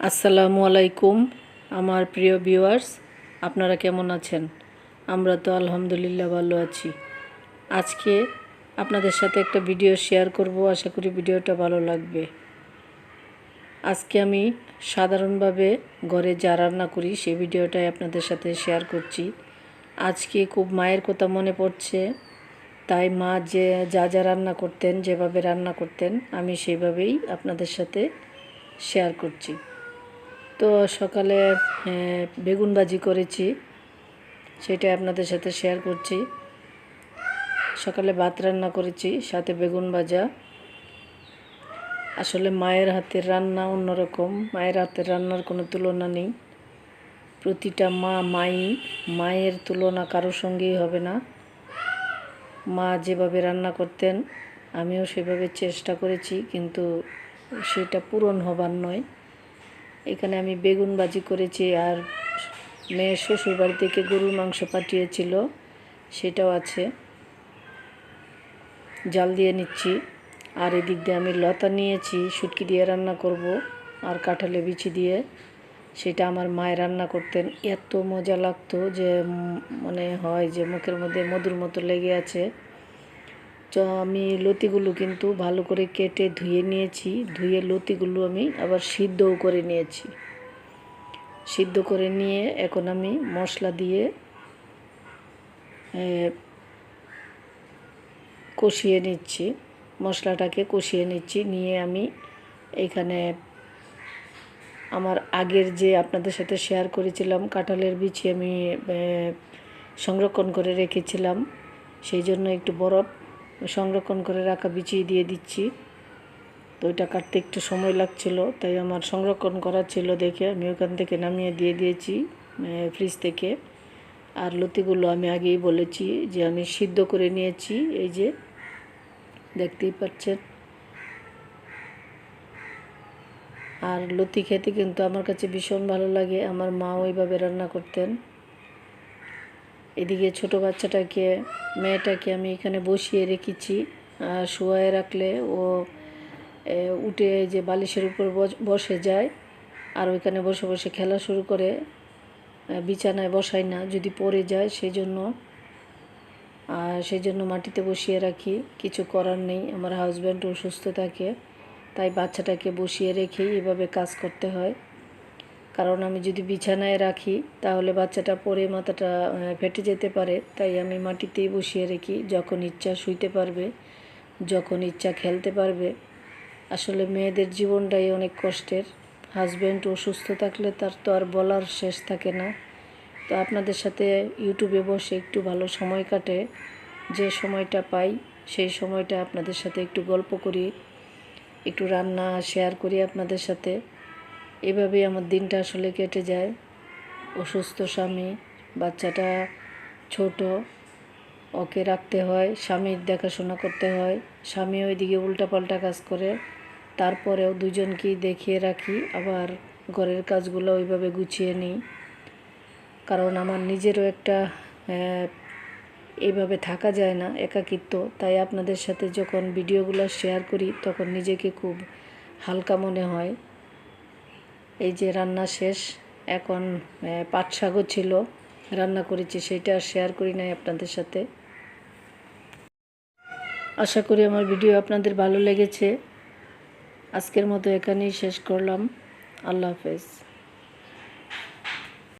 আসসালামু আলাইকুম, আমার প্রিয় ভিউয়ার্স, আপনারা কেমন আছেন? আমরা তো আলহামদুলিল্লাহ ভালো আছি। আজকে আপনাদের সাথে একটা ভিডিও শেয়ার করব, আশা করি ভিডিওটা ভালো লাগবে। আজকে আমি সাধারণভাবে ঘরে যা রান্না করি সেই ভিডিওটাই আপনাদের সাথে শেয়ার করছি। আজকে খুব মায়ের কথা মনে পড়ছে, তাই মা যে, যা যা রান্না করতেন, যেভাবে রান্না করতেন, আমি সেভাবেই আপনাদের সাথে শেয়ার করছি। তো সকালে বেগুন ভাজি করেছি। সেটা আপনাদের সাথে শেয়ার করছি। সকালে ভাত রান্না করেছি, সাথে বেগুন ভাজা। আসলে মায়ের হাতের রান্না অন্যরকম। মায়ের হাতের রান্নার কোনো তুলনা নেই। প্রতিটা মা, মাই, মায়ের তুলনা কারোর সঙ্গেই হবে না। মা যেভাবে রান্না করতেন, আমিও সেভাবে চেষ্টা করেছি, কিন্তু সেটা পূরণ হবার নয়। এখানে আমি বেগুন ভাজি করেছি আর মেয়ের শ্বশুর বাড়ি থেকে গরুর মাংস পাঠিয়েছিল সেটাও আছে। জাল দিয়ে নিচ্ছি। আর এদিক দিয়ে আমি লতা নিয়েছি শুটকি দিয়ে রান্না করব আর কাঁঠালে বিচি দিয়ে। সেটা আমার মায়ের রান্না করতেন। এত মজা লাগতো যে উম, মনে হয় যে মুখের মধ্যে মধুর মতো লেগে আছে। আমি লতিগুলো কিন্তু ভালো করে কেটে ধুয়ে নিয়েছি। ধুয়ে লতিগুলো আমি আবার সিদ্ধও করে নিয়েছি। সিদ্ধ করে নিয়ে এখন আমি মশলা দিয়ে কষিয়ে নিচ্ছি। মশলাটাকে কষিয়ে নিচ্ছি। নিয়ে আমি এখানে আমার আগের যে আপনাদের সাথে শেয়ার করেছিলাম, কাঁঠালের বিচি আমি সংরক্ষণ করে রেখেছিলাম। সেই জন্য একটু বরফ সংরক্ষণ করে রাখা বিছিয়ে দিয়ে দিচ্ছি। তো ওইটা কাটতে একটু সময় লাগছিল, তাই আমার সংরক্ষণ করা ছিল দেখে আমি ওখান থেকে নামিয়ে দিয়ে দিয়েছি ফ্রিজ থেকে। আর লতিগুলো আমি আগেই বলেছি যে আমি সিদ্ধ করে নিয়েছি, এই যে, দেখতেই পাচ্ছেন। আর লতি খেতে কিন্তু আমার কাছে ভীষণ ভালো লাগে, আমার মাও এইভাবে রান্না করতেন। এদিকে ছোট বাচ্চাটাকে, মেয়েটাকে আমি এখানে বসিয়ে রেখেছি। শোয়ায় রাখলে ও উঠে যে বালিশের উপর বস- যায়। আর ওইখানে বসে বসে খেলা শুরু করে। বিছানায় বসাই না, যদি পড়ে যায় সেই জন্য আর সেই জন্য মাটিতে বসিয়ে রাখি, কিছু করার নেই। আমার হাজব্যান্ড অসুস্থ থাকে, তাই বাচ্চাটাকে বসিয়ে রেখেই এভাবে কাজ করতে হয়। কারণ আমি যদি বিছানায় রাখি, তাহলে বাচ্চাটা পরে মাথাটা ফেটে যেতে পারে। তাই আমি মাটিতেই বসিয়ে রেখি, যখন ইচ্ছা শুইতে পারবে, যখন ইচ্ছা খেলতে পারবে। আসলে মেয়েদের জীবনটাই অনেক কষ্টের। হাজব্যান্ড অসুস্থ থাকলে তার তো আর বলার শেষ থাকে না। তো আপনাদের সাথে ইউটিউবে বসে একটু ভালো সময় কাটে। যে সময়টা পাই, সেই সময়টা আপনাদের সাথে একটু গল্প করি, একটু রান্না শেয়ার করি আপনাদের সাথে। এভাবেই আমার দিনটা আসলে কেটে যায়। অসুস্থ স্বামী, বাচ্চাটা ছোট, ওকে রাখতে হয়, স্বামীর দেখাশোনা করতে হয় স্বামী ওইদিকে উল্টাপাল্টা কাজ করে, তারপরেও দুজনকেই দেখিয়ে রাখি, আবার ঘরের কাজগুলো ওইভাবে গুছিয়ে নিই। কারণ আমার নিজেরও একটা এইভাবে থাকা যায় না, একাকিত্ব। তাই আপনাদের সাথে যখন ভিডিওগুলো শেয়ার করি, তখন নিজেকে খুব হালকা মনে হয়। এই যে রান্না শেষ, এখন পাট শাকও ছিল, রান্না করেছি, সেটা শেয়ার করি নাই আপনাদের সাথে। আশা করি আমার ভিডিও আপনাদের ভালো লেগেছে। আজকের মতো এখানেই শেষ করলাম। আল্লাহ হাফেজ।